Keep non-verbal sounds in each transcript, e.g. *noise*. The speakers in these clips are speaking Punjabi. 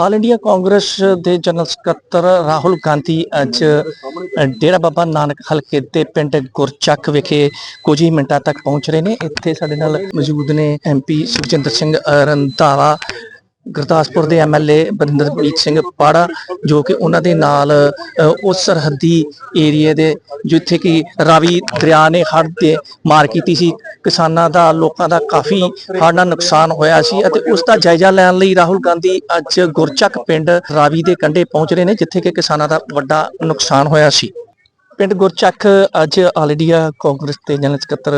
ਆਲ ਇੰਡੀਆ ਕਾਂਗਰਸ ਦੇ ਜਨਰਲ ਸਕੱਤਰ ਰਾਹੁਲ ਗਾਂਧੀ ਅੱਜ ਡੇਰਾ ਬਾਬਾ ਨਾਨਕ ਹਲਕੇ ਦੇ ਪਿੰਡ ਗੁਰਚੱਕ ਵਿਖੇ ਕੁਝ ਹੀ ਮਿੰਟਾਂ ਤੱਕ ਪਹੁੰਚ ਰਹੇ ਨੇ। ਇੱਥੇ ਸਾਡੇ ਨਾਲ ਮੌਜੂਦ ਨੇ ਐਮਪੀ ਸੁਖਜਿੰਦਰ ਸਿੰਘ ਰੰਧਾਵਾ ਗੁਰਦਾਸਪੁਰ ਦੇ ਐਮਐਲਏ ਬਰਿੰਦਰਪ੍ਰੀਤ ਸਿੰਘ ਪਾੜਾ, ਜੋ ਕਿ ਉਹਨਾਂ ਦੇ ਨਾਲ ਉਸ ਸਰਹੱਦੀ ਏਰੀਏ ਦੇ, ਜਿੱਥੇ ਕਿ ਰਾਵੀ ਦਰਿਆ ਨੇ ਹੜ੍ਹ ਤੇ ਮਾਰ ਕੀਤੀ ਸੀ, ਕਿਸਾਨਾਂ ਦਾ, ਲੋਕਾਂ ਦਾ ਕਾਫੀ ਹੜ੍ਹ ਨਾਲ ਨੁਕਸਾਨ ਹੋਇਆ ਸੀ ਅਤੇ ਉਸ ਦਾ ਜਾਇਜ਼ਾ ਲੈਣ ਲਈ ਰਾਹੁਲ ਗਾਂਧੀ ਅੱਜ ਗੁਰਚੱਕ ਪਿੰਡ ਰਾਵੀ ਦੇ ਕੰਢੇ ਪਹੁੰਚ ਰਹੇ ਨੇ, ਜਿੱਥੇ ਕਿ ਕਿਸਾਨਾਂ ਦਾ ਵੱਡਾ ਨੁਕਸਾਨ ਹੋਇਆ ਸੀ। ਪਿੰਡ ਗੁਰਚੱਕ, ਅੱਜ ਆਲ ਇੰਡੀਆ ਕਾਂਗਰਸ ਦੇ ਜਨਰਲ ਸਕੱਤਰ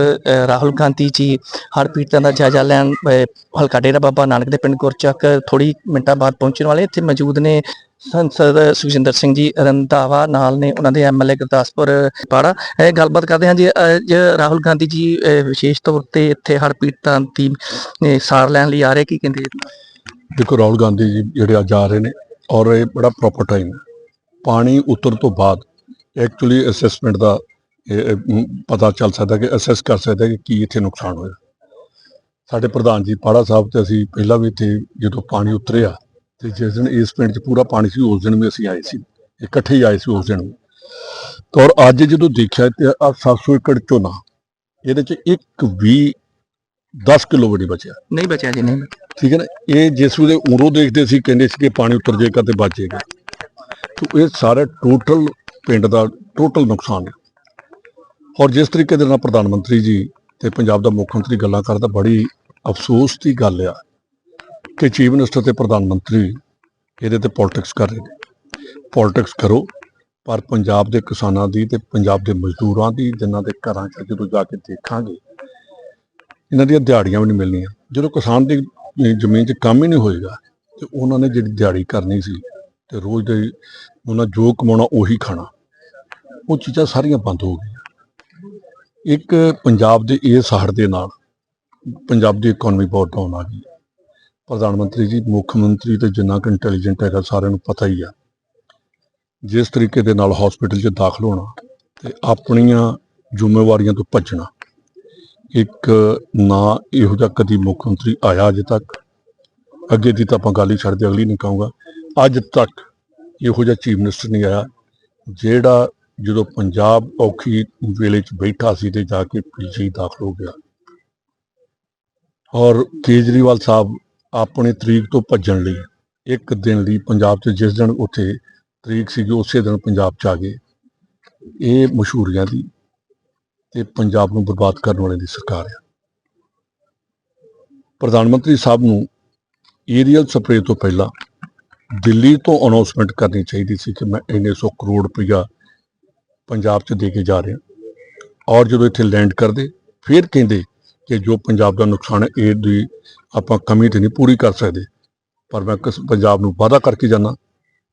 ਰਾਹੁਲ ਗਾਂਧੀ ਜੀ ਹਰ ਪੀੜਤਾਂ ਦਾ ਜਾਇਜ਼ਾ ਲੈਣ ਹਲਕਾ ਡੇਰਾ ਬਾਬਾ ਨਾਨਕ ਦੇ ਪਿੰਡ ਗੁਰਚੱਕ ਥੋੜੀ ਮਿੰਟਾਂ ਬਾਅਦ ਪਹੁੰਚਣ ਵਾਲੇ ਇੱਥੇ ਮੌਜੂਦ ਨੇ ਸੰਸਦ ਸੁਖਜਿੰਦਰ ਸਿੰਘ ਜੀ ਰੰਧਾਵਾ, ਨਾਲ ਨੇ ਉਹਨਾਂ ਦੇ ਐਮਐਲਏ ਗੁਰਦਾਸਪੁਰ ਪਾੜਾ। ਇਹ ਗੱਲਬਾਤ ਕਰਦੇ ਹਾਂ ਜੀ, ਅੱਜ ਰਾਹੁਲ ਗਾਂਧੀ ਜੀ ਵਿਸ਼ੇਸ਼ ਤੌਰ ਤੇ ਇੱਥੇ ਹਰ ਪੀੜਤਾਂ ਦੀ ਸਾਰ ਲੈਣ ਲਈ ਆ ਰਹੇ, ਕੀ ਕਹਿੰਦੇ? ਦੇਖੋ, ਰਾਹੁਲ ਗਾਂਧੀ ਜੀ ਜਿਹੜੇ ਅੱਜ ਆ ਰਹੇ ਨੇ ਔਰ ਇਹ ਬੜਾ ਪ੍ਰੋਪਰ ਟਾਈਮ ਪਾਣੀ ਉਤਰ ਤੋਂ ਬਾਅਦ ਐਕਚੁਅਲੀ ਅਸੈਸਮੈਂਟ ਦਾ ਇਹ, ਪਤਾ ਚੱਲ ਸਕਦਾ ਕਿ ਅਸੈਸ ਕਰ ਸਕਦਾ ਕਿ ਕੀ ਇੱਥੇ ਨੁਕਸਾਨ ਹੋਇਆ। ਸਾਡੇ ਪ੍ਰਧਾਨ ਜੀ ਪਾੜਾ ਸਾਹਿਬ ਤੇ ਅਸੀਂ ਪਹਿਲਾਂ ਵੀ ਇੱਥੇ ਜਦੋਂ ਪਾਣੀ ਉਤਰਿਆ ਤੇ ਜਿਸ ਦਿਨ ਇਸ ਪਿੰਡ 'ਚ ਪੂਰਾ ਪਾਣੀ ਸੀ ਉਸ ਦਿਨ ਵੀ ਅਸੀਂ ਆਏ ਸੀ ਇਕੱਠੇ ਹੀ ਆਏ ਸੀ ਉਸ ਦਿਨ ਵੀ। ਤਾਂ ਔਰ ਅੱਜ ਜਦੋਂ ਦੇਖਿਆ ਤੇ ਆ 700 ਏਕੜ ਝੋਨਾ ਇਹਦੇ 'ਚ ਇੱਕ ਵੀ 10 ਕਿਲੋ ਵੀ ਨਹੀਂ ਬਚਿਆ। ਨਹੀਂ ਬਚਿਆ ਜੀ ਨਹੀਂ ਠੀਕ ਹੈ ਨਾ? ਇਹ ਜਿਸ ਵੇਲੇ ਉਰੋਂ ਦੇਖਦੇ ਸੀ ਕਹਿੰਦੇ ਸੀ ਕਿ ਪਾਣੀ ਉਤਰ ਜਾਏਗਾ ਤੇ ਬਚ ਜਾਏਗਾ। ਤੋ ਇਹ ਸਾਰਾ ਟੋਟਲ ਪਿੰਡ ਦਾ ਟੋਟਲ ਨੁਕਸਾਨ ਹੈ। ਔਰ ਜਿਸ ਤਰੀਕੇ ਦੇ ਨਾਲ ਪ੍ਰਧਾਨ ਮੰਤਰੀ ਜੀ ਤੇ ਪੰਜਾਬ ਦਾ ਮੁੱਖ ਮੰਤਰੀ ਗੱਲਾਂ ਕਰਦਾ, ਬੜੀ ਅਫਸੋਸ ਦੀ ਗੱਲ ਆ ਕਿ ਚੀਫ ਮਿਨਿਸਟਰ ਤੇ ਪ੍ਰਧਾਨ ਮੰਤਰੀ ਇਹਦੇ ਤੇ ਪੋਲਿਟਿਕਸ ਕਰ ਰਹੇ ਨੇ। ਪੋਲਿਟਿਕਸ ਕਰੋ, ਪਰ ਪੰਜਾਬ ਦੇ ਕਿਸਾਨਾਂ ਦੀ ਤੇ ਪੰਜਾਬ ਦੇ ਮਜ਼ਦੂਰਾਂ ਦੀ, ਜਿਨ੍ਹਾਂ ਦੇ ਘਰਾਂ 'ਚ ਜਦੋਂ ਜਾ ਕੇ ਦੇਖਾਂਗੇ, ਇਹਨਾਂ ਦੀਆਂ ਦਿਹਾੜੀਆਂ ਵੀ ਨਹੀਂ ਮਿਲਣੀਆਂ। ਜਦੋਂ ਕਿਸਾਨ ਦੀ ਜ਼ਮੀਨ 'ਚ ਕੰਮ ਹੀ ਨਹੀਂ ਹੋਏਗਾ, ਤੇ ਉਹਨਾਂ ਨੇ ਜਿਹੜੀ ਦਿਹਾੜੀ ਕਰਨੀ ਸੀ, ਤੇ ਰੋਜ਼ ਦੇ ਉਹਨਾਂ ਜੋ ਕਮਾਉਣਾ ਉਹੀ ਖਾਣਾ। ਉਹ ਚੀਜ਼ਾਂ ਸਾਰੀਆਂ ਬੰਦ ਹੋ ਗਈਆਂ। ਇੱਕ ਪੰਜਾਬ ਦੇ ਇਸ ਹੜ੍ਹ ਦੇ ਨਾਲ ਪੰਜਾਬ ਦੀ ਇਕਨੋਮੀ ਬਹੁਤ ਡਾਊਨ ਆ ਗਈ। ਪ੍ਰਧਾਨ ਮੰਤਰੀ ਜੀ, ਮੁੱਖ ਮੰਤਰੀ ਤੇ ਜਿੰਨਾ ਕੁ ਇੰਟੈਲੀਜੈਂਟ ਹੈਗਾ ਸਾਰਿਆਂ ਨੂੰ ਪਤਾ ਹੀ ਆ। ਜਿਸ ਤਰੀਕੇ ਦੇ ਨਾਲ ਹਸਪੀਟਲ 'ਚ ਦਾਖਲ ਹੋਣਾ ਤੇ ਆਪਣੀਆਂ ਜ਼ਿੰਮੇਵਾਰੀਆਂ ਤੋਂ ਭੱਜਣਾ। ਇੱਕ ਨਾ ਇਹੋ ਜਿਹਾ ਕਦੀ ਮੁੱਖ ਮੰਤਰੀ ਆਇਆ ਅਜੇ ਤੱਕ। ਅੱਗੇ ਦੀ ਤਾਂ ਆਪਾਂ ਗੱਲ ਹੀ ਛੱਡ ਦੇ, ਅਗਲੀ ਨਹੀਂ ਕਹੂੰਗਾ, ਅੱਜ ਤੱਕ ਇਹੋ ਜਿਹਾ ਚੀਫ ਮਿਨਿਸਟਰ ਨਹੀਂ ਆਇਆ, ਜਿਹੜਾ ਜਦੋਂ ਪੰਜਾਬ ਔਖੀ ਵੇਲੇ 'ਚ ਬੈਠਾ ਸੀ ਤੇ ਜਾ ਕੇ ਪੀਜੀ ਦਾਖਲ ਹੋ ਗਿਆ। ਔਰ ਕੇਜਰੀਵਾਲ ਸਾਹਿਬ ਆਪਣੇ ਤਰੀਕ ਤੋਂ ਭੱਜਣ ਲਈ ਇੱਕ ਦਿਨ ਲਈ ਪੰਜਾਬ 'ਚ ਜਿਸ ਦਿਨ ਉੱਥੇ ਤਰੀਕ ਸੀਗੀ ਉਸੇ ਦਿਨ ਪੰਜਾਬ 'ਚ ਆ ਗਏ। ਇਹ ਮਸ਼ਹੂਰੀਆਂ ਦੀ ਤੇ ਪੰਜਾਬ ਨੂੰ ਬਰਬਾਦ ਕਰਨ ਵਾਲੇ ਦੀ ਸਰਕਾਰ ਹੈ ਪ੍ਰਧਾਨ ਮੰਤਰੀ ਸਾਹਿਬ ਨੂੰ ਏਰੀਅਲ ਸਪਰੇ ਤੋਂ ਪਹਿਲਾਂ ਦਿੱਲੀ ਤੋਂ ਅਨਾਉਂਸਮੈਂਟ ਕਰਨੀ ਚਾਹੀਦੀ ਸੀ ਕਿ ਮੈਂ ਇੰਨੇ ਸੌ ਕਰੋੜ ਰੁਪਇਆ ਪੰਜਾਬ 'ਚ ਦੇ ਕੇ ਜਾ ਰਿਹਾ ਔਰ ਜਦੋਂ ਇੱਥੇ ਲੈਂਡ ਕਰਦੇ ਫਿਰ ਕਹਿੰਦੇ ਕਿ ਜੋ ਪੰਜਾਬ ਦਾ ਨੁਕਸਾਨ ਹੈ ਇਹ ਦੀ ਆਪਾਂ ਕਮੀ ਤੇ ਨਹੀਂ ਪੂਰੀ ਕਰ ਸਕਦੇ। ਪਰ ਮੈਂ ਕਿਸ ਪੰਜਾਬ ਨੂੰ ਵਾਅਦਾ ਕਰਕੇ ਜਾਣਾ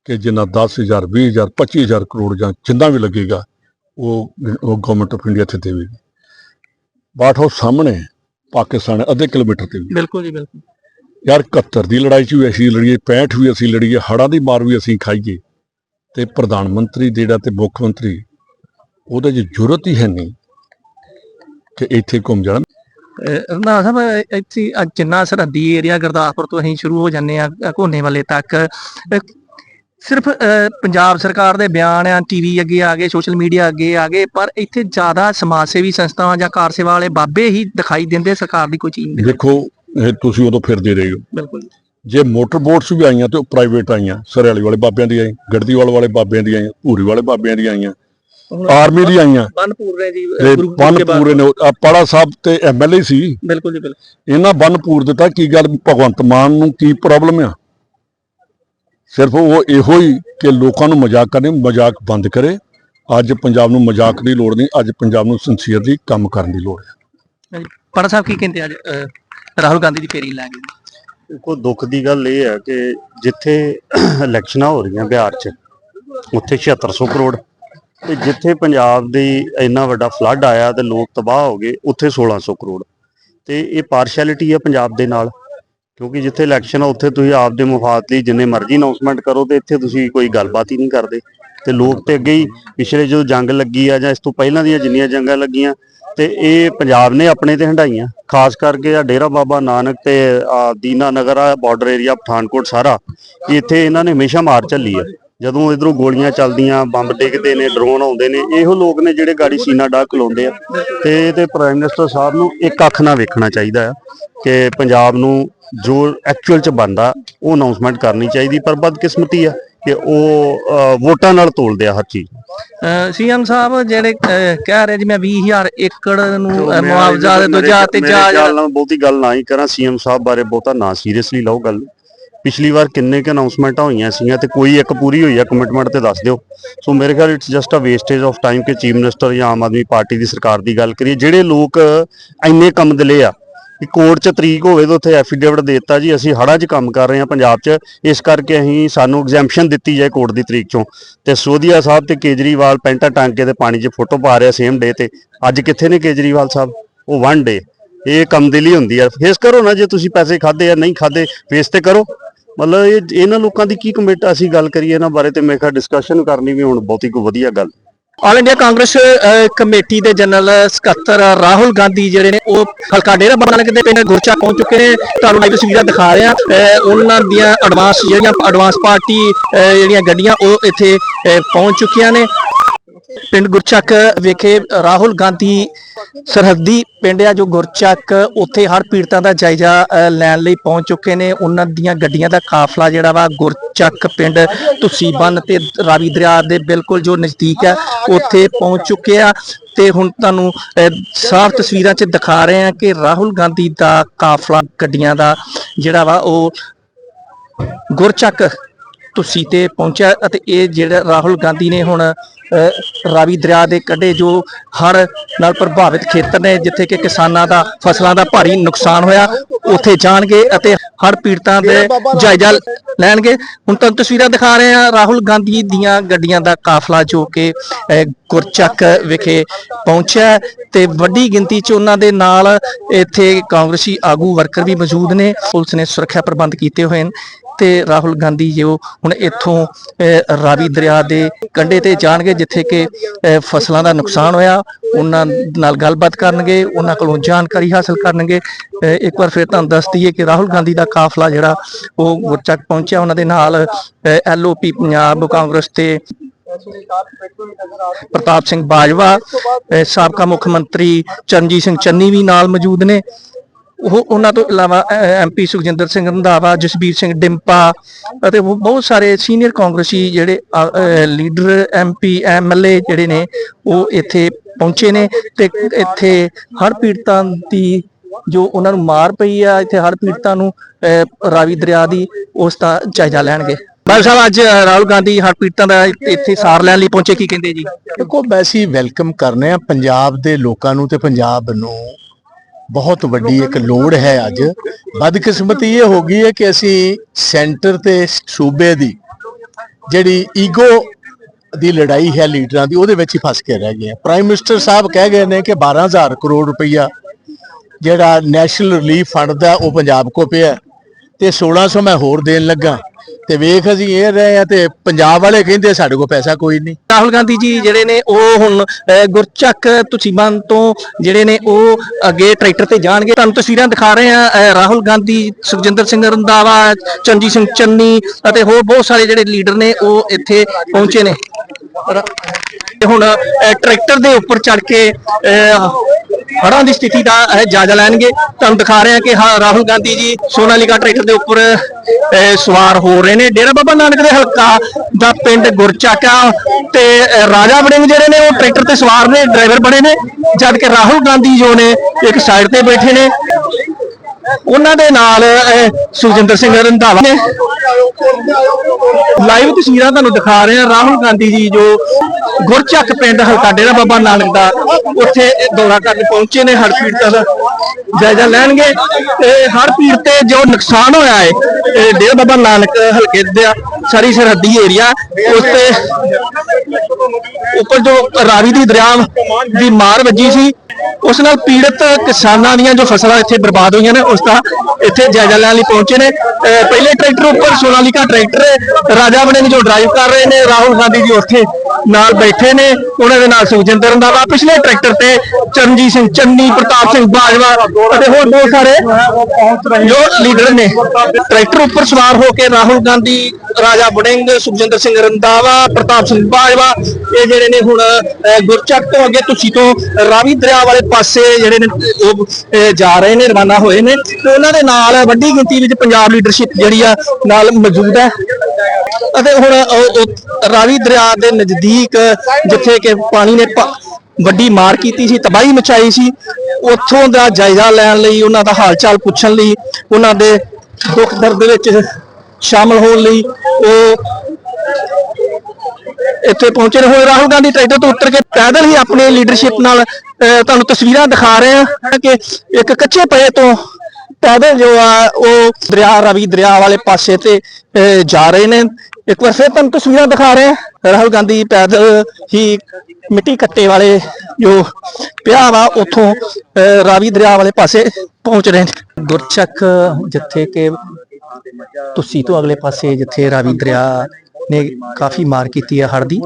ਕਿ ਜਿੰਨਾ 10000 20000 25000 ਕਰੋੜ ਜਾਂ ਜਿੰਨਾ ਵੀ ਲੱਗੇਗਾ ਉਹ ਉਹ ਗਵਰਨਮੈਂਟ ਆਫ ਇੰਡੀਆ ਇੱਥੇ ਦੇਵੇਗੀ। ਬਾਠ ਹਾਊਸ ਸਾਹਮਣੇ ਪਾਕਿਸਤਾਨ ਅੱਧੇ ਕਿਲੋਮੀਟਰ ਤੇ ਵੀ। ਬਿਲਕੁਲ ਜੀ ਬਿਲਕੁਲ। ਯਾਰ 71 ਦੀ ਲੜਾਈ 'ਚ ਵੀ ਅਸੀਂ ਲੜੀਏ 65 ਵੀ ਅਸੀਂ ਲੜੀਏ ਹੜ੍ਹਾਂ ਦੀ ਮਾਰ ਵੀ ਅਸੀਂ ਖਾਈਏ। ਤੇ ਪ੍ਰਧਾਨ ਮੰਤਰੀ ਜਿਹੜਾ ਤੇ ਮੁੱਖ ਮੰਤਰੀ ਉਹਦੇ 'ਚ ਜ਼ਰੂਰਤ ਹੀ ਹੈ ਨਹੀਂ ਕਿ ਇੱਥੇ ਘੁੰਮ ਜਾਣ। ਰੰਧਾਵਾ ਸਾਹਿਬ ਇੱਥੇ ਅੱਜ ਜਿੰਨਾ ਸਰਹੱਦੀ ਏਰੀਆ ਗੁਰਦਾਸਪੁਰ ਤੋਂ ਅਸੀਂ ਸ਼ੁਰੂ ਹੋ ਜਾਂਦੇ ਆ ਕੋਨੇ ਵਾਲੇ ਤੱਕ। ਸਿਰਫ ਪੰਜਾਬ ਸਰਕਾਰ ਦੇ ਬਿਆਨ ਆ ਟੀਵੀ ਅੱਗੇ ਆ ਗਏ ਸੋਸ਼ਲ ਮੀਡੀਆ ਅੱਗੇ ਆ ਗਏ ਪਰ ਇੱਥੇ ਜ਼ਿਆਦਾ ਸਮਾਜ ਸੇਵੀ ਸੰਸਥਾਵਾਂ ਜਾਂ ਕਾਰ ਸੇਵਾ ਵਾਲੇ ਬਾਬੇ ਹੀ ਦਿਖਾਈ ਦਿੰਦੇ ਸਰਕਾਰ ਦੀ ਕੋਈ ਚੀਜ਼ ਨਹੀਂ। ਦੇਖੋ ਤੁਸੀਂ ਉਦੋਂ ਫਿਰਦੇ ਰਹੇ ਹੋ। ਬਿਲਕੁਲ। ਜੇ ਮੋਟਰ ਬੋਟਸ ਵੀ ਆਈਆਂ ਤੇ ਉਹ ਪ੍ਰਾਈਵੇਟ ਆਈਆਂ ਸਰਿਆਲੀ ਵਾਲੇ ਬਾਬਿਆਂ ਦੀ ਆਈ ਗੜਦੀਵਾਲ ਵਾਲੇ ਬਾਬਿਆਂ ਦੀ ਆਈਆਂ ਭੂਰੀ ਵਾਲੇ ਬਾਬਿਆਂ ਦੀ ਆਈਆਂ ਆਰਮੀ ਦੀ ਆਈਆਂ। ਬੰਨਪੂਰ ਨੇ ਜੀ ਬੰਨ ਕੇ। ਪੂਰੇ ਨੇ ਪਾੜਾ ਸਾਹਿਬ ਤੇ ਐਮਐਲਏ ਸੀ। ਬਿਲਕੁਲ ਜੀ ਬਿਲਕੁਲ। ਇਹਨਾਂ ਬੰਨ ਪੂਰ ਦਿੱਤਾ ਕੀ ਗੱਲ ਭਗਵੰਤ ਮਾਨ ਨੂੰ ਕੀ ਪ੍ਰੋਬਲਮ ਆ? ਸਿਰਫ ਉਹ ਇਹੋ ਹੀ ਕਿ ਲੋਕਾਂ ਨੂੰ ਮਜ਼ਾਕ ਕਰਨੇ ਮਜ਼ਾਕ ਬੰਦ ਕਰੇ। ਅੱਜ ਪੰਜਾਬ ਨੂੰ ਮਜ਼ਾਕ ਦੀ ਲੋੜ ਨਹੀਂ ਅੱਜ ਪੰਜਾਬ ਨੂੰ ਸਿੰਸੀਅਰਲੀ ਕੰਮ ਕਰਨ ਦੀ ਲੋੜ ਹੈ ਪੜਾ ਸਾਹਿਬ ਕੀ ਕਹਿੰਦੇ ਅੱਜ ਰਾਹੁਲ ਗਾਂਧੀ ਦੀ ਫੇਰੀ ਲੈ ਗਏ ਦੇਖੋ ਦੁੱਖ ਦੀ ਗੱਲ ਇਹ ਹੈ ਕਿ ਜਿੱਥੇ *coughs* ਇਲੈਕਸ਼ਨਾਂ ਹੋ ਰਹੀਆਂ ਬਿਹਾਰ 'ਚ ਉੱਥੇ 7600 ਕਰੋੜ ਤੇ ਜਿੱਥੇ ਪੰਜਾਬ ਦੀ ਇੰਨਾ ਵੱਡਾ ਫਲੱਡ ਆਇਆ ਤੇ ਲੋਕ ਤਬਾਹ ਹੋ ਗਏ, ਉੱਥੇ 1600 ਕਰੋੜ। ਤੇ ਇਹ ਪਾਰਸ਼ੈਲਿਟੀ ਆ ਪੰਜਾਬ ਦੇ ਨਾਲ, ਕਿਉਂਕਿ ਜਿੱਥੇ ਇਲੈਕਸ਼ਨ ਆ, ਉੱਥੇ ਤੁਸੀਂ ਆਪਦੇ ਮੁਫਾਦ ਲਈ ਜਿੰਨੇ ਮਰਜ਼ੀ ਅਨਾਉਂਸਮੈਂਟ ਕਰੋ ਤੇ ਇੱਥੇ ਤੁਸੀਂ ਕੋਈ ਗੱਲਬਾਤ ਹੀ ਨਹੀਂ ਕਰਦੇ। ਤੇ ਲੋਕ ਤੇ ਅੱਗੇ ਹੀ ਪਿਛਲੇ ਜਦੋਂ ਜੰਗ ਲੱਗੀ ਆ ਜਾਂ ਇਸ ਤੋਂ ਪਹਿਲਾਂ ਦੀਆਂ ਜਿੰਨੀਆਂ ਜੰਗਾਂ ਲੱਗੀਆਂ, ਤੇ ਇਹ ਪੰਜਾਬ ਨੇ ਆਪਣੇ ਤੇ ਹੰਡਾਈਆਂ ਖਾਸ ਕਰਕੇ ਆ ਡੇਰਾ ਬਾਬਾ ਨਾਨਕ ਤੇ ਦੀਨਾ ਨਗਰ ਆ ਬਾਰਡਰ ਏਰੀਆ ਪਠਾਨਕੋਟ ਸਾਰਾ, ਇੱਥੇ ਇਹਨਾਂ ਨੇ ਹਮੇਸ਼ਾ ਮਾਰ ਝੱਲੀ ਆ। ਜਦੋਂ ਇਧਰੋਂ ਗੋਲੀਆਂ ਚੱਲਦੀਆਂ ਬੰਬ ਡਿੱਗਦੇ ਨੇ ਡਰੋਨ ਆਉਂਦੇ ਨੇ ਇਹੋ ਲੋਕ ਨੇ ਜਿਹੜੇ ਗਾੜੀ ਸੀਨਾ ਡਾਕ ਖਲੋਂਦੇ ਆ। ਤੇ ਤੇ ਪ੍ਰਾਈਮ ਮਿਨਿਸਟਰ ਸਾਹਿਬ ਨੂੰ ਇੱਕ ਅੱਖ ਨਾਲ ਵੇਖਣਾ ਚਾਹੀਦਾ ਆ ਕਿ ਪੰਜਾਬ ਨੂੰ ਜੋ ਐਕਚੁਅਲ ਚ ਬੰਦਾ ਉਹ ਅਨਾਉਂਸਮੈਂਟ ਕਰਨੀ ਚਾਹੀਦੀ ਪਰ ਬਦਕਿਸਮਤੀ ਆ ਕਿ ਉਹ ਵੋਟਾਂ ਨਾਲ ਤੋਲਦੇ ਆ ਹਰ ਚੀਜ਼। ਸੀਐਮ ਸਾਹਿਬ ਜਿਹੜੇ ਕਹਿ ਰਹੇ ਜੀ ਮੈਂ 20000 ਏਕੜ ਨੂੰ ਮੁਆਵਜ਼ਾ ਦੇ ਦੂਜਾ ਤੇ ਜਾ ਬਹੁਤੀ ਗੱਲ ਨਾ ਹੀ ਕਰਾਂ ਸੀਐਮ ਸਾਹਿਬ ਬਾਰੇ ਬਹੁਤਾ ਨਾ ਸੀਰੀਅਸਲੀ ਲਓ ਗੱਲ। ਪਿਛਲੀ ਵਾਰ ਕਿੰਨੇ ਕੁ ਅਨਾਉਂਸਮੈਂਟਾਂ ਹੋਈਆਂ ਸੀਗੀਆਂ ਤੇ ਕੋਈ ਇੱਕ ਪੂਰੀ ਹੋਈ ਆ ਕਮਿਟਮੈਂਟ ਤੇ ਦੱਸ ਦਿਓ। ਸੋ ਮੇਰੇ ਖਿਆਲ it's just a wastage of time ਕਿ ਚੀਫ ਮਿਨਿਸਟਰ ਜਾਂ ਆਮ ਆਦਮੀ ਪਾਰਟੀ ਦੀ ਸਰਕਾਰ ਦੀ ਗੱਲ ਕਰੀਏ। ਜਿਹੜੇ ਲੋਕ ਇੰਨੇ ਕੰਮ ਦਿਲੇ ਆ ਕਿ ਕੋਰਟ 'ਚ ਤਰੀਕ ਹੋਵੇ ਤਾਂ ਉੱਥੇ ਐਫੀਡੇਵਿਟ ਦਿੱਤਾ ਜੀ, ਅਸੀਂ ਹੜ੍ਹਾਂ 'ਚ ਕੰਮ ਕਰ ਰਹੇ ਹਾਂ ਪੰਜਾਬ 'ਚ। ਇਸ ਕਰਕੇ ਅਸੀਂ ਸਾਨੂੰ ਐਗਜ਼ੈਂਪਸ਼ਨ ਦਿੱਤੀ ਜਾਏ ਕੋਰਟ ਦੀ ਤਰੀਕ 'ਚੋਂ। ਤੇ ਸੋਧੀਆ ਸਾਹਿਬ ਤੇ ਕੇਜਰੀਵਾਲ ਪੈਂਟਾ ਟਾਂਕੇ ਦੇ ਪਾਣੀ 'ਚ ਫੋਟੋ ਪਾ ਰਿਹਾ ਸੇਮ ਡੇ ਤੇ। ਅੱਜ ਕਿੱਥੇ ਨੇ ਕੇਜਰੀਵਾਲ ਸਾਹਿਬ? ਉਹ ਵਨ ਡੇ ਇਹ ਕੰਮ ਦਿਲੀ ਹੁੰਦੀ ਆ। ਫੇਸ ਕਰੋ ਨਾ ਜੇ ਤੁਸੀਂ ਪੈਸੇ ਖਾਦੇ ਆ ਨਹੀਂ ਖਾਦੇ ਫੇਸ ਤੇ ਕਰੋ। ਮਤਲਬ ਇਹ ਇਹਨਾਂ ਲੋਕਾਂ ਦੀ ਕੀ ਕਮਿਟ ਅਸੀਂ ਗੱਲ ਕਰੀਏ ਇਹਨਾਂ ਬਾਰੇ ਤੇ ਮੇਰੇ ਖਿਆਲ ਡਿਸਕਸ਼ਨ ਕਰਨੀ ਵੀ ਹੁਣ ਬਹੁਤੀ ਕੋਈ ਵਧੀਆ ਗੱਲ। ਆਲ ਇੰਡੀਆ ਕਾਂਗਰਸ ਕਮੇਟੀ ਦੇ ਜਨਰਲ ਸਕੱਤਰ ਰਾਹੁਲ ਗਾਂਧੀ ਜਿਹੜੇ ਨੇ, ਉਹ ਹਲਕਾ ਡੇਰਾ ਬਾਬਾ ਨਾਨਕ ਦੇ ਪਿੰਡ ਗੁਰਚਾ ਪਹੁੰਚ ਚੁੱਕੇ ਨੇ। ਤੁਹਾਨੂੰ ਲਾਈਵ ਤਸਵੀਰਾਂ ਦਿਖਾ ਰਿਹਾ। ਆ ਉਹਨਾਂ ਦੀਆਂ ਐਡਵਾਂਸ ਜਿਹੜੀਆਂ ਐਡਵਾਂਸ ਪਾਰਟੀ ਜਿਹੜੀਆਂ ਗੱਡੀਆਂ, ਉਹ ਇੱਥੇ ਪਹੁੰਚ ਚੁੱਕੀਆਂ ਨੇ। ਪਿੰਡ ਗੁਰਚੱਕ ਵਿਖੇ ਰਾਹੁਲ ਗਾਂਧੀ ਸਰਹੱਦੀ ਪਿੰਡ ਆ ਜੋ ਗੁਰਚੱਕ ਉੱਥੇ ਹੜ੍ਹ ਪੀੜਤਾਂ ਦਾ ਜਾਇਜ਼ਾ ਲੈਣ ਲਈ ਪਹੁੰਚ ਚੁੱਕੇ ਨੇ। ਉਹਨਾਂ ਦੀਆਂ ਗੱਡੀਆਂ ਦਾ ਕਾਫਲਾ ਜਿਹੜਾ ਵਾ ਗੁਰਚੱਕ ਪਿੰਡ ਤੁਸੀਂ ਬੰਨ ਤੇ ਰਾਵੀ ਦਰਿਆ ਦੇ ਬਿਲਕੁਲ ਜੋ ਨਜ਼ਦੀਕ ਹੈ ਉੱਥੇ ਪਹੁੰਚ ਚੁੱਕੇ ਆ। ਤੇ ਹੁਣ ਤੁਹਾਨੂੰ ਅਹ, ਸਾਫ਼ ਤਸਵੀਰਾਂ 'ਚ ਦਿਖਾ ਰਹੇ ਆ ਕਿ ਰਾਹੁਲ ਗਾਂਧੀ ਦਾ ਕਾਫਲਾ ਗੱਡੀਆਂ ਦਾ ਜਿਹੜਾ ਵਾ ਉਹ ਗੁਰਚੱਕ ਤੁਸੀਂ ਤੇ ਪਹੁੰਚਿਆ ਅਤੇ ਇਹ ਜਿਹੜਾ ਰਾਹੁਲ ਗਾਂਧੀ ਨੇ ਹੁਣ ਰਾਵੀ ਦਰਿਆ ਦੇ ਕੰਢੇ ਜੋ ਹੜ੍ਹ ਨਾਲ ਪ੍ਰਭਾਵਿਤ ਖੇਤਰ ਨੇ, ਜਿੱਥੇ ਕਿ ਕਿਸਾਨਾਂ ਦਾ, ਫਸਲਾਂ ਦਾ ਭਾਰੀ ਨੁਕਸਾਨ ਹੋਇਆ, ਉੱਥੇ ਜਾਣਗੇ ਅਤੇ ਹੜ੍ਹ ਪੀੜਤਾਂ ਦੇ ਜਾਇਜ਼ਾ ਲੈਣਗੇ। ਹੁਣ ਤੁਹਾਨੂੰ ਤਸਵੀਰਾਂ ਦਿਖਾ ਰਹੇ ਹਾਂ, ਰਾਹੁਲ ਗਾਂਧੀ ਦੀਆਂ ਗੱਡੀਆਂ ਦਾ ਕਾਫਲਾ ਜੋ ਕਿ ਗੁਰਚੱਕ ਵਿਖੇ ਪਹੁੰਚਿਆ ਤੇ ਵੱਡੀ ਗਿਣਤੀ 'ਚ ਉਹਨਾਂ ਦੇ ਨਾਲ ਇੱਥੇ ਕਾਂਗਰਸੀ ਆਗੂ ਵਰਕਰ ਵੀ ਮੌਜੂਦ ਨੇ। ਪੁਲਿਸ ਨੇ ਸੁਰੱਖਿਆ ਪ੍ਰਬੰਧ ਕੀਤੇ ਹੋਏ ਨੇ। ਤੇ ਰਾਹੁਲ ਗਾਂਧੀ ਜੋ ਹੁਣ ਇੱਥੋਂ ਰਾਵੀ ਦਰਿਆ ਦੇ ਕੰਢੇ ਤੇ ਜਾਣਗੇ, ਜਿੱਥੇ ਕਿ ਫਸਲਾਂ ਦਾ ਨੁਕਸਾਨ ਹੋਇਆ। ਉਹਨਾਂ ਨਾਲ ਗੱਲਬਾਤ ਕਰਨਗੇ, ਉਹਨਾਂ ਕੋਲੋਂ ਜਾਣਕਾਰੀ ਹਾਸਲ ਕਰਨਗੇ। ਇੱਕ ਵਾਰ ਫਿਰ ਤੁਹਾਨੂੰ ਦੱਸ ਦਈਏ ਕਿ ਰਾਹੁਲ ਗਾਂਧੀ ਦਾ ਕਾਫਲਾ ਜਿਹੜਾ, ਉਹ ਗੁਰਚੱਕ ਪਹੁੰਚਿਆ। ਉਹਨਾਂ ਦੇ ਨਾਲ ਐਲਓਪੀ ਪੰਜਾਬ ਕਾਂਗਰਸ ਤੇ ਪ੍ਰਤਾਪ ਸਿੰਘ ਬਾਜਵਾ ਸਾਬਕਾ ਮੁੱਖ ਮੰਤਰੀ ਚਰਨਜੀਤ ਸਿੰਘ ਚੰਨੀ ਵੀ ਨਾਲ ਮੌਜੂਦ ਨੇ। ਉਹ ਉਹਨਾਂ ਤੋਂ ਇਲਾਵਾ ਐਮਪੀ ਸੁਖਜਿੰਦਰ ਸਿੰਘ ਰੰਧਾਵਾ, ਜਸਬੀਰ ਸਿੰਘ ਡਿੰਪਾ ਅਤੇ ਬਹੁਤ ਸਾਰੇ ਸੀਨੀਅਰ ਕਾਂਗਰਸੀ ਜਿਹੜੇ ਲੀਡਰ ਐਮਪੀ ਐਮਐਲਏ ਜਿਹੜੇ ਨੇ, ਉਹ ਇੱਥੇ ਪਹੁੰਚੇ ਨੇ ਤੇ ਇੱਥੇ ਹੜ੍ਹ ਪੀੜਤਾਂ ਦੀ ਜੋ ਉਹਨਾਂ ਨੂੰ ਮਾਰ ਪਈ ਆ, ਇੱਥੇ ਹਰ ਪੀੜਤਾਂ ਨੂੰ ਰਾਵੀ ਦਰਿਆ ਦੀ ਉਸ ਦਾ ਜਾਇਜ਼ਾ ਲੈਣਗੇ। ਬਾਬਾ ਸਾਹਿਬ, ਅੱਜ ਰਾਹੁਲ ਗਾਂਧੀ ਹਰ ਪੀੜਤਾਂ ਦਾ ਇੱਥੇ ਸਾਰ ਲੈਣ ਲਈ ਪਹੁੰਚੇ, ਕੀ ਕਹਿੰਦੇ ਜੀ? ਦੇਖੋ, ਵੈਸੇ ਵੈਲਕਮ ਕਰਨੇ ਆ ਪੰਜਾਬ ਦੇ ਲੋਕਾਂ ਨੂੰ ਤੇ ਪੰਜਾਬ ਨੂੰ। ਬਹੁਤ ਵੱਡੀ ਇੱਕ ਲੋੜ ਹੈ ਅੱਜ। ਬਦਕਿਸਮਤੀ ਇਹ ਹੋ ਗਈ ਹੈ ਕਿ ਅਸੀਂ ਸੈਂਟਰ ਤੇ ਸੂਬੇ ਦੀ ਜਿਹੜੀ ਈਗੋ ਦੀ ਲੜਾਈ ਹੈ ਲੀਡਰਾਂ ਦੀ ਉਹਦੇ ਵਿੱਚ ਹੀ ਫਸ ਕੇ ਰਹਿ ਗਏ ਆ ਪ੍ਰਾਈਮ ਮਿਨਿਸਟਰ ਸਾਹਿਬ ਕਹਿ ਗਏ ਨੇ ਕਿ 12000 ਕਰੋੜ ਰੁਪਈਆ ਜਿਹੜਾ ਨੈਸ਼ਨਲ ਰਿਲੀਫ ਫੰਡ ਦਾ ਉਹ ਪੰਜਾਬ ਕੋ ਪਿਆ ਤੇ 1600 ਮੈਂ ਹੋਰ ਦੇਣ ਲੱਗਾ। ਤੇ ਵੇਖ ਅਸੀਂ ਇਹ ਰਹੇ ਆ ਤੇ ਪੰਜਾਬ ਵਾਲੇ ਕਹਿੰਦੇ ਸਾਡੇ ਕੋਲ ਪੈਸਾ ਕੋਈ ਨਹੀਂ। ਰਾਹੁਲ ਗਾਂਧੀ ਜੀ ਜਿਹੜੇ ਨੇ ਉਹ ਹੁਣ ਅਹ, ਗੁਰਚੱਕ ਤੁਸੀਬਨ ਤੋਂ ਜਿਹੜੇ ਨੇ ਉਹ ਅੱਗੇ ਟਰੈਕਟਰ ਤੇ ਜਾਣਗੇ। ਤੁਹਾਨੂੰ ਤਸਵੀਰਾਂ ਦਿਖਾ ਰਹੇ ਆ ਰਾਹੁਲ ਗਾਂਧੀ ਸੁਖਜਿੰਦਰ ਸਿੰਘ ਰੰਧਾਵਾ ਚੰਜੀ ਸਿੰਘ ਚੰਨੀ ਅਤੇ ਹੋਰ ਬਹੁਤ ਸਾਰੇ ਜਿਹੜੇ ਲੀਡਰ ਨੇ ਉਹ ਇੱਥੇ ਪਹੁੰਚੇ ਨੇ। ਹੁਣ ਟਰੈਕਟਰ ਦੇ ਉੱਪਰ ਚੜ ਕੇ ਅਹ, ਦੀ ਸਥਿਤੀ ਦਾ ਜਾਇਜ਼ਾ ਲੈਣਗੇ। ਤੁਹਾਨੂੰ ਦਿਖਾ ਰਹੇ ਆ ਕਿ ਰਾਹੁਲ ਗਾਂਧੀ ਜੀ ਸੋਨਾਲੀਕਾ ਟਰੈਕਟਰ ਦੇ ਉੱਪਰ ਸਵਾਰ ਹੋ ਰਹੇ ਨੇ। ਡੇਰਾ ਬਾਬਾ ਨਾਨਕ ਦੇ ਹਲਕਾ ਦਾ ਪਿੰਡ ਗੁਰਚਾਕਾ ਤੇ ਰਾਜਾ ਵੜਿੰਗ ਜਿਹੜੇ ਨੇ ਉਹ ਟਰੈਕਟਰ ਤੇ ਸਵਾਰ ਨੇ ਡਰਾਈਵਰ ਬਣੇ ਨੇ ਜਦ ਕਿ ਰਾਹੁਲ ਗਾਂਧੀ ਜੋ ਨੇ ਇੱਕ ਸਾਈਡ ਤੇ ਬੈਠੇ ਨੇ। ਉਹਨਾਂ ਦੇ ਨਾਲ ਸੁਖਜਿੰਦਰ ਸਿੰਘ ਰੰਧਾਵਾ ਨੇ ਲਾਈਵ ਤਸਵੀਰਾਂ ਤੁਹਾਨੂੰ ਦਿਖਾ ਰਹੇ ਹਾਂ। ਰਾਹੁਲ ਗਾਂਧੀ ਜੀ ਜੋ ਗੁਰਚੱਕ ਪਿੰਡ ਹਲਕਾ ਡੇਰਾ ਬਾਬਾ ਨਾਨਕ ਦਾ ਉੱਥੇ ਦੌਰਾ ਕਰਨ ਪਹੁੰਚੇ ਨੇ, ਹੜ੍ਹ ਪੀੜਤਾਂ ਦਾ ਜਾਇਜ਼ਾ ਲੈਣਗੇ ਤੇ ਹੜ੍ਹ ਪੀੜ ਤੇ ਜੋ ਨੁਕਸਾਨ ਹੋਇਆ ਹੈ ਡੇਰਾ ਬਾਬਾ ਨਾਨਕ ਹਲਕੇ ਦਾ ਸਾਰੀ ਸਰਹੱਦੀ ਏਰੀਆ, ਉਸ ਤੇ ਉੱਪਰ ਜੋ ਰਾਵੀ ਦੀ ਦਰਿਆ ਦੀ ਮਾਰ ਵੱਜੀ ਸੀ ਉਸ ਨਾਲ ਪੀੜਤ ਕਿਸਾਨਾਂ ਦੀਆਂ ਜੋ ਫਸਲਾਂ ਇੱਥੇ ਬਰਬਾਦ ਹੋਈਆਂ ਨੇ ਉਸ ਦਾ ਇੱਥੇ ਜਾਇਜ਼ਾ ਲੈਣ ਲਈ ਪਹੁੰਚੇ ਨੇ। ਪਹਿਲੇ ਟਰੈਕਟਰ ਉੱਪਰ ਸੋਨਾਲੀਕਾ ਟਰੈਕਟਰ ਰਾਜਾ ਬਣੇ ਜੋ ਡਰਾਈਵ ਕਰ ਰਹੇ ਨੇ ਰਾਹੁਲ ਗਾਂਧੀ ਜੀ ਉੱਥੇ ਨਾਲ ਬੈਠੇ ਨੇ ਉਹਨਾਂ ਦੇ ਨਾਲ ਸੁਖਜਿੰਦਰ ਰੰਧਾਵਾ ਪਿਛਲੇ ਟਰੈਕਟਰ ਤੇ ਚਰਨਜੀਤ ਸਿੰਘ ਚੰਨੀ ਪ੍ਰਤਾਪ ਸਿੰਘ ਬਾਜਵਾ ਅਤੇ ਹੋਰ ਬਹੁਤ ਸਾਰੇ ਜੋ ਲੀਡਰ ਨੇ। ਟਰੈਕਟਰ ਉੱਪਰ ਸਵਾਰ ਹੋ ਕੇ ਰਾਹੁਲ ਗਾਂਧੀ ਰਾਜਾ ਵੜਿੰਗ ਸੁਖਜਿੰਦਰ ਸਿੰਘ ਰੰਧਾਵਾ ਪ੍ਰਤਾਪ ਸਿੰਘ ਬਾਜਵਾ ਇਹ ਜਿਹੜੇ ਨੇ ਹੁਣ ਅਹ, ਗੁਰਚੱਕ ਤੋਂ ਅੱਗੇ ਤੁਸੀਂ ਤੋਂ ਰਾਵੀ ਦਰਿਆ ਵਾਲੇ ਪਾਸੇ ਜਿਹੜੇ ਨੇ ਉਹ ਜਾ ਰਹੇ ਨੇ, ਰਵਾਨਾ ਹੋਏ ਨੇ ਤੇ ਉਹਨਾਂ ਦੇ ਨਾਲ ਵੱਡੀ ਗਿਣਤੀ ਵਿੱਚ ਪੰਜਾਬ ਲੀਡਰਸ਼ਿਪ ਜਿਹੜੀ ਆ, ਨਾਲ ਮੌਜੂਦ ਹੈ। ਅਤੇ ਹੁਣ ਰਾਵੀ ਦਰਿਆ ਦੇ ਨਜ਼ਦੀਕ ਜਿੱਥੇ ਕਿ ਪਾਣੀ ਨੇ ਵੱਡੀ ਮਾਰ ਕੀਤੀ ਸੀ, ਤਬਾਹੀ ਮਚਾਈ ਸੀ, ਉੱਥੋਂ ਦਾ ਜਾਇਜ਼ਾ ਲੈਣ ਲਈ, ਉਹਨਾਂ ਦਾ ਹਾਲ ਚਾਲ ਪੁੱਛਣ ਲਈ, ਉਹਨਾਂ ਦੇ ਦੁੱਖ ਦਰਦ ਵਿੱਚ ਸ਼ਾਮਲ ਹੋਣ ਲਈ, ਉਹ ਇੱਥੇ ਪਹੁੰਚੇ ਨੇ। ਰਾਹੁਲ ਗਾਂਧੀ ਟਰੈਕਟਰ ਤੋਂ ਉਤਰ ਕੇ ਪੈਦਲ ਹੀ ਆਪਣੀ ਲੀਡਰਸ਼ਿਪ ਨਾਲ ਤੁਹਾਨੂੰ ਤਸਵੀਰਾਂ ਦਿਖਾ ਰਹੇ ਆ ਕਿ ਇੱਕ ਕੱਚੇ ਪਏ ਤੋਂ ਪੈਦਲ ਜੋ ਆ, ਉਹ ਦਰਿਆ, ਰਵੀ ਦਰਿਆ ਵਾਲੇ ਪਾਸੇ ਤੇ ਜਾ ਰਹੇ ਨੇ। ਇੱਕ ਵਾਰ ਫਿਰ ਤੁਹਾਨੂੰ ਤਸਵੀਰਾਂ ਦਿਖਾ ਰਹੇ ਆ ਰਾਹੁਲ ਗਾਂਧੀ ਪੈਦਲ ਹੀ ਮਿੱਟੀ ਕੱਟੇ ਵਾਲੇ ਜੋ ਪਿਆ ਵਾ, ਉਥੋਂ ਰਾਵੀ ਦਰਿਆ ਵਾਲੇ ਪਾਸੇ ਪਹੁੰਚ ਰਹੇ ਨੇ। ਗੁਰਚੱਕ ਜਿੱਥੇ ਕਿ ਤੁਸੀਂ ਤੋਂ ਅਗਲੇ ਪਾਸੇ ਜਿੱਥੇ ਰਾਵੀ ਦਰਿਆ ਨੇ ਕਾਫੀ ਮਾਰ ਕੀਤੀ ਹੈ ਹੜ੍ਹ ਦੀ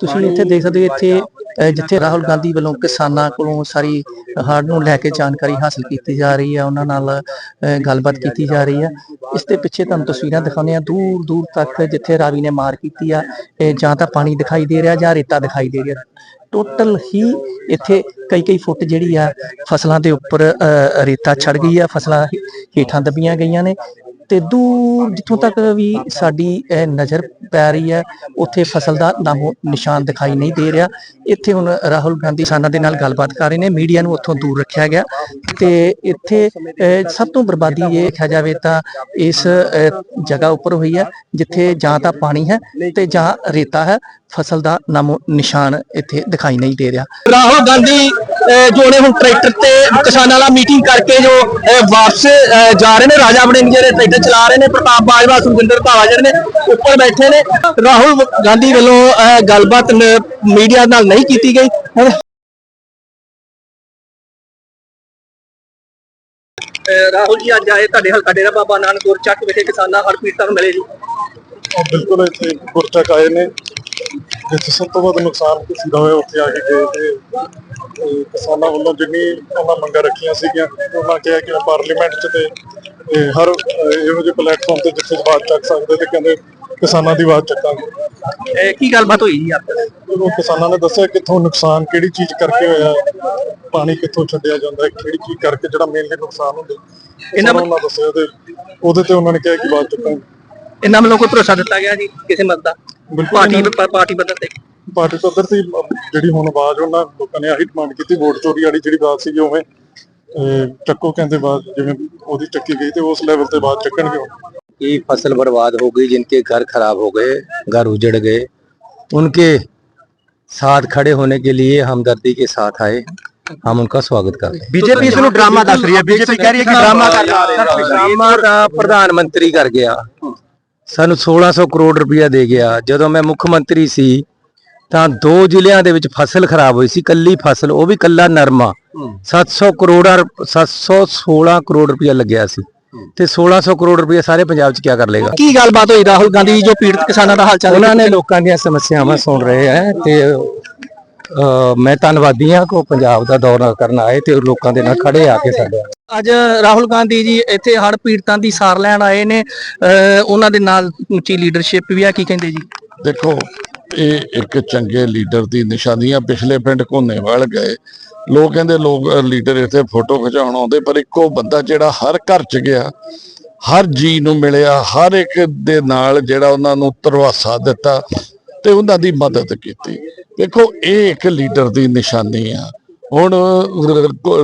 ਤੁਸੀਂ ਇੱਥੇ ਦੇਖ ਸਕਦੇ ਹੋ ਇੱਥੇ ਜਿੱਥੇ ਰਾਹੁਲ ਗਾਂਧੀ ਵੱਲੋਂ ਕਿਸਾਨਾਂ ਕੋਲੋਂ ਸਾਰੀ ਹੜ੍ਹ ਨੂੰ ਲੈ ਕੇ ਜਾਣਕਾਰੀ ਹਾਸਲ ਕੀਤੀ ਜਾ ਰਹੀ ਹੈ ਉਹਨਾਂ ਨਾਲ ਗੱਲਬਾਤ ਕੀਤੀ ਜਾ ਰਹੀ ਹੈ। ਇਸ ਦੇ ਪਿੱਛੇ ਤੁਹਾਨੂੰ ਤਸਵੀਰਾਂ ਦਿਖਾਉਂਦੇ ਆ ਦੂਰ ਦੂਰ ਤੱਕ ਜਿੱਥੇ ਰਾਵੀ ਨੇ ਮਾਰ ਕੀਤੀ ਆ ਜਾਂ ਤਾਂ ਪਾਣੀ ਦਿਖਾਈ ਦੇ ਰਿਹਾ ਜਾਂ ਰੇਤਾ ਦਿਖਾਈ ਦੇ ਰਿਹਾ। ਟੋਟਲ ਹੀ ਇੱਥੇ ਕਈ ਕਈ ਫੁੱਟ ਜਿਹੜੀ ਆ ਫਸਲਾਂ ਦੇ ਉੱਪਰ ਅਹ, ਰੇਤਾ ਛੜ ਗਈ ਆ ਫਸਲਾਂ ਹੇਠਾਂ ਦਬੀਆਂ ਗਈਆਂ ਨੇ। ਤੇ ਦੂਰ ਜਿੱਥੋਂ ਤੱਕ ਵੀ ਸਾਡੀ ਨਜ਼ਰ ਪੈ ਰਹੀ ਹੈ ਉੱਥੇ ਫਸਲ ਦਾ ਨਾਮੋ ਨਿਸ਼ਾਨ ਦਿਖਾਈ ਨਹੀਂ ਦੇ ਰਿਹਾ। ਇੱਥੇ ਹੁਣ ਰਾਹੁਲ ਗਾਂਧੀ ਕਿਸਾਨਾਂ ਦੇ ਨਾਲ ਗੱਲਬਾਤ ਕਰ ਰਹੇ ਨੇ ਮੀਡੀਆ ਨੂੰ ਉੱਥੋਂ ਦੂਰ ਰੱਖਿਆ ਗਿਆ। ਤੇ ਇੱਥੇ ਅਹ, ਸਭ ਤੋਂ ਬਰਬਾਦੀ ਇਹ ਕਿਹਾ ਜਾਵੇ ਤਾਂ ਇਸ ਜਗ੍ਹਾ ਉੱਪਰ ਹੋਈ ਹੈ ਜਿੱਥੇ ਜਾਂ ਤਾਂ ਪਾਣੀ ਹੈ ਤੇ ਜਾਂ ਰੇਤਾ ਹੈ। ਫਸਲ ਦਾ ਨਾਮੋ ਨਿਸ਼ਾਨ ਇੱਥੇ ਦਿਖਾਈ ਨਹੀਂ ਦੇ ਰਿਹਾ। ਰਾਹੁਲ ਗਾਂਧੀ ਜੋ ਨੇ ਹੁਣ ਟਰੈਕਟਰ ਤੇ ਕਿਸਾਨਾਂ ਨਾਲ ਮੀਟਿੰਗ ਕਰਕੇ ਜੋ ਵਾਪਸ ਜਾ ਰਹੇ ਨੇ ਰਾਜਾ ਵੜਿੰਗ ਜਿਹੜੇ ਟਰੈਕਟਰ ਚਲਾ ਰਹੇ ਨੇ ਪ੍ਰਤਾਪ ਬਾਜਵਾ ਸੁਖਵਿੰਦਰ ਧਾਵਾ ਜਿਹੜੇ ਨੇ ਉੱਪਰ ਬੈਠੇ ਨੇ। ਰਾਹੁਲ ਗਾਂਧੀ ਵੱਲੋਂ ਅਹ, ਗੱਲਬਾਤ ਮੀਡੀਆ ਨਾਲ ਨਹੀਂ ਕੀਤੀ ਗਈ। ਰਾਹੁਲ ਜੀ ਅੱਜ ਆਏ ਤੁਹਾਡੇ ਹਲਕਾ ਡੇਰਾ ਬਾਬਾ ਨਾਨਕ ਗੁਰਚੱਕ ਵਿਖੇ ਕਿਸਾਨਾਂ ਹੜ੍ਹ ਪੀੜਤਾਂ ਨੂੰ ਮਿਲੇ ਜੀ। ਬਿਲਕੁਲ ਇੱਥੇ ਗੁਰਚੱਕ ਆਏ ਨੇ ਜਿੱਥੇ ਸਭ ਤੋਂ ਵੱਧ ਨੁਕਸਾਨ ਕਿਸੇ ਦਾ ਹੋਇਆ ਉੱਥੇ ਆ ਕੇ ਗਏ ਤੇ ਕਿਸਾਨਾਂ ਵੱਲੋਂ ਜਿੰਨੀ ਉਹਨਾਂ ਮੰਗਾਂ ਰੱਖੀਆਂ ਸੀਗੀਆਂ ਉਹਨਾਂ ਕਿਹਾ ਕਿ ਪਾਰਲੀਮੈਂਟ 'ਚ ਤੇ ਹਰ ਇਹੋ ਜਿਹੇ ਪਲੇਟਫਾਰਮ ਤੇ ਜਿੱਥੇ ਆਵਾਜ਼ ਚੱਕ ਸਕਦੇ ਤੇ ਕਹਿੰਦੇ ਕਿਸਾਨਾਂ ਦੀ ਆਵਾਜ਼ ਚੱਕਾਂਗੇ। ਇਹ ਕੀ ਗੱਲਬਾਤ ਹੋਈ ਜੀ ਆਪਸ ਉਹ ਕਿਸਾਨਾਂ ਨੇ ਦੱਸਿਆ ਕਿੱਥੋਂ ਨੁਕਸਾਨ ਕਿਹੜੀ ਚੀਜ਼ ਕਰਕੇ ਹੋਇਆ ਪਾਣੀ ਕਿੱਥੋਂ ਛੱਡਿਆ ਜਾਂਦਾ ਹੈ, ਕਿਹੜੀ ਚੀਜ਼ ਕਰਕੇ ਜਿਹੜਾ ਮੇਨਲੀ ਨੁਕਸਾਨ ਹੁੰਦਾ। ਇਹਨਾਂ ਉਹਨਾਂ ਦੱਸਿਆ ਤੇ ਉਹਦੇ ਤੇ ਉਹਨਾਂ ਨੇ ਕਿਹਾ ਕਿ ਆਵਾਜ਼ ਚੱਕਾਂਗੇ। ਇਹਨਾਂ ਵੱਲੋਂ ਕੋਈ ਭਰੋਸਾ ਦਿੱਤਾ ਗਿਆ ਜੀ ਕਿਸੇ ਮਤ ਦਾ ਬਿਲਕੁਲ ਪਾਰਟੀ ਪਾਰਟੀ ਪੱਧਰ ਤੇ ਪਾਰਟੀ ਪੱਧਰ ਤੇ ਅਮ, ਜਿਹੜੀ ਹੁਣ ਆਵਾਜ਼ ਉਹਨਾਂ ਲੋਕਾਂ ਨੇ ਆਹੀ ਡਿਮਾਂਡ ਕੀਤੀ ਵੋਟ ਚੋਰੀ ਵਾਲੀ ਜਿਹੜੀ ਬਾਤ ਸੀ ਉਵੇਂ ਅਹ, ਚੱਕੋ ਕਹਿੰਦੇ ਬਾਅਦ ਜਿਵੇਂ ਉਹਦੀ ਚੱਕੀ ਗਈ ਤੇ ਉਸ ਲੈਵਲ ਤੇ ਬਾਅਦ ਚੱਕਣਗੇ ਹੁਣ की फसल बर्बाद हो गई जिनके घर खराब हो गए घर उजड़ गए उनके साथ खड़े होने के लिए हमदर्दी के साथ आए हम उनका स्वागत करते हैं ਬੀਜੇਪੀ ਇਸ ਨੂੰ ਡਰਾਮਾ ਦੱਸ ਰਹੀ ਹੈ ਬੀਜੇਪੀ ਕਹਿ ਰਹੀ ਹੈ ਕਿ ਡਰਾਮਾ ਕਰ ਡਰਾਮਾ ਦਾ ਪ੍ਰਧਾਨ ਮੰਤਰੀ ਕਰ ਗਿਆ ਸਾਨੂੰ 1600 ਕਰੋੜ ਰੁਪਇਆ ਦੇ ਗਿਆ। ਜਦੋਂ ਮੈਂ ਮੁੱਖ ਮੰਤਰੀ ਸੀ ਤਾਂ ਦੋ ਜ਼ਿਲ੍ਹਿਆਂ ਦੇ ਵਿੱਚ ਫਸਲ ਖਰਾਬ ਹੋਈ ਸੀ ਕੱਲੀ ਫਸਲ ਉਹ ਵੀ ਕੱਲਾ ਨਰਮਾ। 700 ਕਰੋੜਾ 716 ਕਰੋੜ ਰੁਪਇਆ ਲੱਗਿਆ ਸੀ। ਤੇ 1600 ਕਰੋੜ ਰੁਪਇਆ ਸਾਰੇ ਪੰਜਾਬ 'ਚ ਕੀ ਕਰ ਲੇਗਾ ਕੀ ਗੱਲਬਾਤ ਹੋਈ? ਰਾਹੁਲ ਗਾਂਧੀ ਜੋ ਪੀੜਤ ਕਿਸਾਨਾਂ ਦਾ ਹਾਲ ਚਾਲ ਉਹਨਾਂ ਨੇ ਲੋਕਾਂ ਦੀਆਂ ਸਮੱਸਿਆਵਾਂ ਸੁਣ ਰਹੇ ਹੈ ਤੇ ਮੈਂ ਧੰਨਵਾਦੀ ਹਾਂ ਕੋ ਪੰਜਾਬ ਦਾ ਦੌਰਾ ਕਰਨ ਆਏ ਤੇ ਲੋਕਾਂ ਦੇ ਨਾਲ ਖੜੇ ਆ ਕੇ ਸਾਡੇ ਅੱਜ ਰਾਹੁਲ ਗਾਂਧੀ ਜੀ ਇੱਥੇ ਹੜ੍ਹ ਪੀੜਤਾਂ ਦੀ ਸਾਰ ਲੈਣ ਆਏ ਨੇ ਉਹਨਾਂ ਦੇ ਨਾਲ ਉੱਚੀ ਲੀਡਰਸ਼ਿਪ ਵੀ ਆ ਕੀ ਕਹਿੰਦੇ ਜੀ? ਦੇਖੋ ਇਹ ਇੱਕ ਚੰਗੇ ਲੀਡਰ ਦੀ ਨਿਸ਼ਾਨੀਆਂ ਪਿਛਲੇ ਪਿੰਡ ਘੋਨੇਵਾਲ ਗਏ। ਲੋਕ ਕਹਿੰਦੇ ਲੋਕ ਲੀਡਰ ਇੱਥੇ ਫੋਟੋ ਖਿਚਾਉਣ ਆਉਂਦੇ ਪਰ ਇੱਕੋ ਬੰਦਾ ਜਿਹੜਾ ਹਰ ਘਰ ਚ ਗਿਆ ਹਰ ਜੀ ਨੂੰ ਮਿਲਿਆ ਹਰ ਇੱਕ ਦੇ ਨਾਲ ਜਿਹੜਾ ਉਹਨਾਂ ਨੂੰ ਤਰਵਾਸਾ ਦਿੱਤਾ ਤੇ ਉਹਨਾਂ ਦੀ ਮਦਦ ਕੀਤੀ। ਦੇਖੋ, ਇਹ ਇੱਕ ਲੀਡਰ ਦੀ ਨਿਸ਼ਾਨੀ ਆ। ਹੁਣ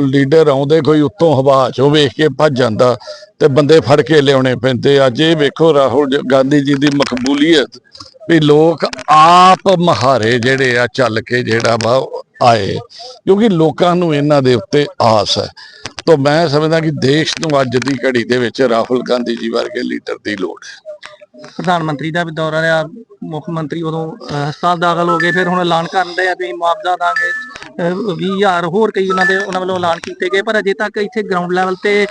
ਲੀਡਰ ਆਉਂਦੇ, ਕੋਈ ਉੱਤੋਂ ਹਵਾ ਚੋਂ ਵੇਖ ਕੇ ਭੱਜ ਜਾਂਦਾ ਤੇ ਬੰਦੇ ਫੜ ਕੇ ਲਿਆਉਣੇ ਪੈਂਦੇ ਅੱਜ ਇਹ ਵੇਖੋ, ਰਾਹੁਲ ਗਾਂਧੀ ਜੀ ਦੀ ਮਕਬੂਲੀਅਤ ਵੀ ਲੋਕ ਆਪ ਮਹਾਰੇ ਜਿਹੜੇ ਆ, ਚੱਲ ਕੇ ਜਿਹੜਾ ਵਾ, ਆਏ। ਕਿਉਂਕਿ ਲੋਕਾਂ ਨੂੰ ਇਹਨਾਂ ਦੇ ਉੱਤੇ ਆਸ ਹੈ। ਤਾਂ ਮੈਂ ਸਮਝਦਾ ਕਿ ਦੇਸ਼ ਨੂੰ ਅੱਜ ਦੀ ਘੜੀ ਦੇ ਵਿੱਚ ਰਾਹੁਲ ਗਾਂਧੀ ਜੀ ਵਰਗੇ ਲੀਡਰ ਦੀ ਲੋੜ ਹੈ। ਪ੍ਰਧਾਨ ਮੰਤਰੀ ਦਾ ਵੀ ਦੌਰਾ ਰਿਹਾ, ਮੁੱਖ ਮੰਤਰੀ ਉਦੋਂ ਹਸਪਤਾਲ ਦਾਖਲ ਹੋ ਗਏ, ਫਿਰ ਹੁਣ ਐਲਾਨ ਕਰਨ ਦੇ ਆ ਵੀ ਮੁਆਵਜ਼ਾ ਦਾਂਗੇ। 20000 ਹੋਰ ਕਈ ਉਹਨਾਂ ਦੇ, ਉਹਨਾਂ ਵੱਲੋਂ ਐਲਾਨ ਕੀਤੇ ਗਏ, ਪਰ ਅਜੇ ਤੱਕ ਇੱਥੇ ਗਰਾਊਂਡ ਲੈਵਲ ਤੇ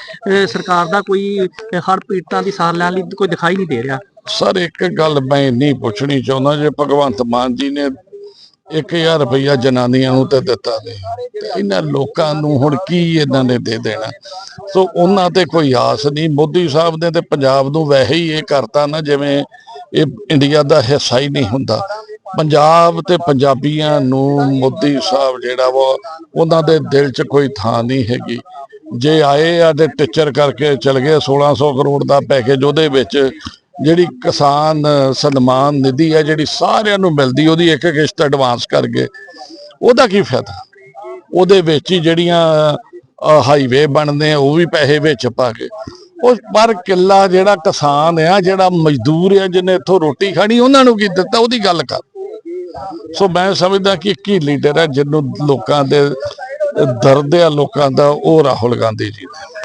ਸਰਕਾਰ ਦਾ ਕੋਈ ਹੜ੍ਹ ਪੀੜਤਾਂ ਦੀ ਸਾਰ ਲੈਣ ਲਈ ਕੋਈ ਦਿਖਾਈ ਨਹੀਂ ਦੇ ਰਿਹਾ। ਸਰ, ਇੱਕ ਗੱਲ ਮੈਂ ਇੰਨੀ ਪੁੱਛਣੀ ਚਾਹੁੰਦਾ, ਜੇ ਭਗਵੰਤ ਮਾਨ ਜੀ ਨੇ 1000 ਰੁਪਇਆ ਜਨਾਨੀਆਂ ਨੂੰ ਤੇ ਦਿੱਤਾ ਨੇ ਇਹਨਾਂ ਲੋਕਾਂ ਨੂੰ ਹੁਣ ਕੀ ਇਹਨਾਂ ਨੇ ਦੇ ਦੇਣਾ? ਸੋ ਉਹਨਾਂ ਤੇ ਕੋਈ ਆਸ ਨਹੀਂ। ਮੋਦੀ ਸਾਹਿਬ ਨੇ ਤੇ ਪੰਜਾਬ ਨੂੰ ਵੈਸੇ ਹੀ ਇਹ ਕਰਤਾ ਨਾ, ਜਿਵੇਂ ਇਹ ਇੰਡੀਆ ਦਾ ਹਿੱਸਾ ਹੀ ਨਹੀਂ ਹੁੰਦਾ। ਪੰਜਾਬ ਤੇ ਪੰਜਾਬੀਆਂ ਨੂੰ ਮੋਦੀ ਸਾਹਿਬ ਜਿਹੜਾ ਵਾ, ਉਹਨਾਂ ਦੇ ਦਿਲ 'ਚ ਕੋਈ ਥਾਂ ਨਹੀਂ ਹੈਗੀ। ਜੇ ਆਏ ਆ ਤੇ ਟੀਚਰ ਕਰਕੇ ਚਲ ਗਏ 1600 ਕਰੋੜ ਦਾ ਪੈਕੇਜ ਉਹਦੇ ਵਿੱਚ ਜਿਹੜੀ ਕਿਸਾਨ, ਸਨਮਾਨ ਨਿਧੀ ਹੈ, ਜਿਹੜੀ ਸਾਰਿਆਂ ਨੂੰ ਮਿਲਦੀ, ਉਹਦੀ ਇੱਕ ਕਿਸ਼ਤ ਐਡਵਾਂਸ ਕਰ ਗਏ ਉਹਦਾ ਕੀ ਫਾਇਦਾ? ਉਹਦੇ ਵਿੱਚ ਹੀ ਜਿਹੜੀਆਂ ਹਾਈਵੇ ਬਣਦੇ ਆ, ਉਹ ਵੀ ਪੈਸੇ ਵਿੱਚ ਪਾ ਕੇ। ਉਸ ਪਰ ਕਿੱਲਾ ਜਿਹੜਾ ਕਿਸਾਨ ਆ, ਜਿਹੜਾ ਮਜ਼ਦੂਰ ਆ, ਜਿਹਨੇ ਇੱਥੋਂ ਰੋਟੀ ਖਾਣੀ, ਉਹਨਾਂ ਨੂੰ ਕੀ ਦਿੱਤਾ? ਉਹਦੀ ਗੱਲ ਕਰ। ਸੋ ਮੈਂ ਸਮਝਦਾ ਕਿ ਇੱਕ ਹੀ ਲੀਡਰ ਹੈ ਜਿਹਨੂੰ ਲੋਕਾਂ ਦੇ ਦਰਦ ਆ, ਲੋਕਾਂ ਦਾ, ਉਹ ਰਾਹੁਲ ਗਾਂਧੀ ਜੀ ਨੇ।